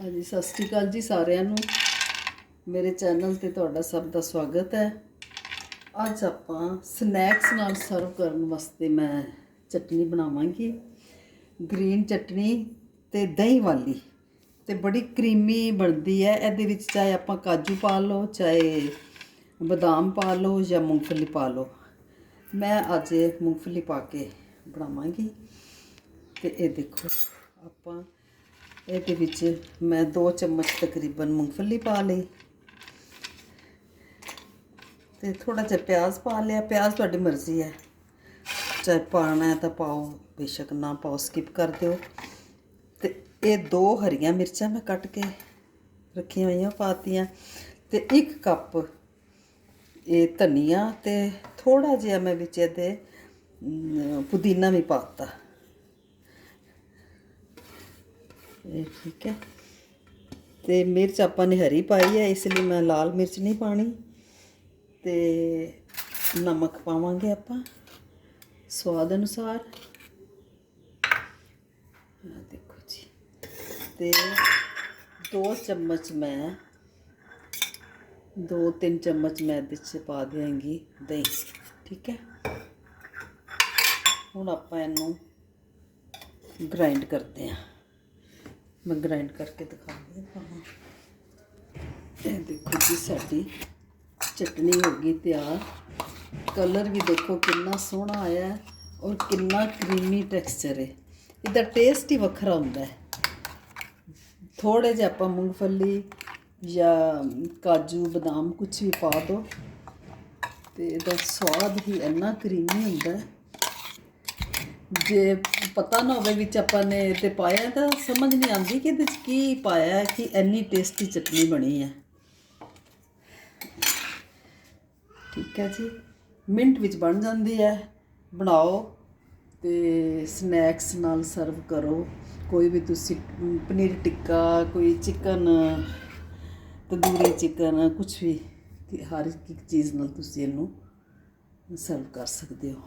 ਹਾਂਜੀ, ਸਤਿ ਸ਼੍ਰੀ ਅਕਾਲ ਜੀ ਸਾਰਿਆਂ ਨੂੰ। ਮੇਰੇ ਚੈਨਲ ਤੇ ਤੁਹਾਡਾ ਸਭ ਦਾ ਸਵਾਗਤ ਹੈ। ਅੱਜ ਆਪਾਂ ਸਨੈਕਸ ਨਾਲ ਸਰਵ ਕਰਨ ਵਾਸਤੇ ਮੈਂ ਚਟਨੀ ਬਣਾਵਾਂਗੀ। ਗ੍ਰੀਨ ਚਟਨੀ ਤੇ ਦਹੀਂ ਵਾਲੀ। ਤੇ ਬੜੀ ਕਰੀਮੀ ਬਣਦੀ ਹੈ। ਇਹਦੇ ਵਿੱਚ ਚਾਹੇ ਆਪਾਂ ਕਾਜੂ ਪਾ ਲਓ, ਚਾਹੇ ਬਦਾਮ ਪਾ ਲਓ ਜਾਂ ਮੂੰਗਫਲੀ ਪਾ ਲਓ। ਮੈਂ ਅੱਜ ਇਹ ਮੂੰਗਫਲੀ ਪਾ ਕੇ ਬਣਾਵਾਂਗੀ। ਤੇ ਇਹ ਦੇਖੋ, ਆਪਾਂ ਇਹਦੇ ਵਿੱਚ ਮੈਂ 2 ਚਮਚ ਤਕਰੀਬਨ ਮੂੰਗਫਲੀ ਪਾ ਲਈ ਤੇ ਥੋੜਾ ਜਿਹਾ ਪਿਆਜ਼ ਪਾ ਲਿਆ। ਪਿਆਜ਼ ਤੁਹਾਡੀ ਮਰਜ਼ੀ ਹੈ। ਚਾਹੇ ਪਾਣਾ ਹੈ ਤਾਂ ਪਾਓ, ਬੇਸ਼ੱਕ ਨਾ ਪਾਓ ਸਕਿਪ ਕਰ ਦਿਓ। ਤੇ ਇਹ ਦੋ ਹਰੀਆਂ ਮਿਰਚਾਂ ਮੈਂ ਕੱਟ ਕੇ ਰੱਖੀਆਂ ਹੋਈਆਂ, ਪਾਤੀਆਂ। ਤੇ ਇੱਕ ਕੱਪ ਇਹ ਧਨੀਆ ਤੇ ਥੋੜਾ ਜਿਹਾ ਮੈਂ ਵਿੱਚ ਇਹਦੇ ਪੁਦੀਨਾ ਵੀ ਪਾਤਾ ਇਹ ਠੀਕ ਹੈ। ਤੇ ਮਿਰਚ ਆਪਾਂ ਨੇ ਹਰੀ ਪਾਈ ਹੈ, ਇਸ ਲਈ ਮੈਂ ਲਾਲ ਮਿਰਚ ਨਹੀਂ ਪਾਣੀ। ਤੇ ਨਮਕ ਪਾਵਾਂਗੇ ਆਪਾਂ, ਸਵਾਦ ਅਨੁਸਾਰ। ਆਹ ਦੇਖੋ ਜੀ। ਤੇ 2 ਚਮਚ ਮੈਂ 2-3 ਚਮਚ ਮੈਂ ਇਹਦੇ 'ਚ ਪਾ ਦਿਆਂਗੀ ਦਹੀਂ, ਠੀਕ ਹੈ। ਹੁਣ ਆਪਾਂ ਇਹਨੂੰ ਗ੍ਰਾਈਂਡ ਕਰਦੇ ਹਾਂ। ਮੈਂ ਗ੍ਰਾਈਂਡ ਕਰਕੇ ਦਿਖਾਉਂਦੀ ਹਾਂ ਇਹ ਦੇਖੋ ਜੀ ਸਾਡੀ ਚਟਨੀ ਹੋ ਗਈ ਤਿਆਰ। ਕਲਰ ਵੀ ਦੇਖੋ ਕਿੰਨਾ ਸੋਹਣਾ ਆਇਆ ਹੈ ਔਰ ਕਿੰਨਾ ਕਰੀਮੀ ਟੈਕਸਚਰ ਹੈ। ਇਹਦਾ ਟੇਸਟ ਹੀ ਵੱਖਰਾ ਹੁੰਦਾ ਹੈ। ਥੋੜੇ ਜਿਹਾ ਆਪਾਂ ਮੂੰਗਫਲੀ ਜਾਂ ਕਾਜੂ, ਬਦਾਮ ਕੁਝ ਵੀ ਪਾ ਦਿਓ ਤੇ ਇਹਦਾ ਸਵਾਦ ਹੀ ਇੰਨਾ ਕਰੀਮੀ ਹੁੰਦਾ ਹੈ। ਜੇ ਪਤਾ ਨਾ ਹੋਵੇ ਵਿੱਚ ਆਪਾਂ ਨੇ ਤੇ ਪਾਇਆ, ਤਾਂ ਸਮਝ ਨਹੀਂ ਆਉਂਦੀ ਕਿ ਇਹਦੇ ਚ ਕੀ ਪਾਇਆ ਕਿ ਇੰਨੀ ਟੇਸਟੀ ਚਟਨੀ ਬਣੀ ਹੈ। ਠੀਕ ਹੈ ਜੀ। ਮਿੰਟ ਵਿੱਚ ਬਣ ਜਾਂਦੀ ਹੈ। ਬਣਾਓ ਤੇ ਸਨੈਕਸ ਨਾਲ ਸਰਵ ਕਰੋ। ਕੋਈ ਵੀ ਤੁਸੀਂ ਪਨੀਰ ਟਿੱਕਾ, ਕੋਈ ਚਿਕਨ ਤੰਦੂਰੀ ਚਿਕਨ ਕੁਝ ਵੀ ਹਰ ਇੱਕ ਚੀਜ਼ ਨਾਲ ਤੁਸੀਂ ਇਹਨੂੰ ਸਰਵ ਕਰ ਸਕਦੇ ਹੋ।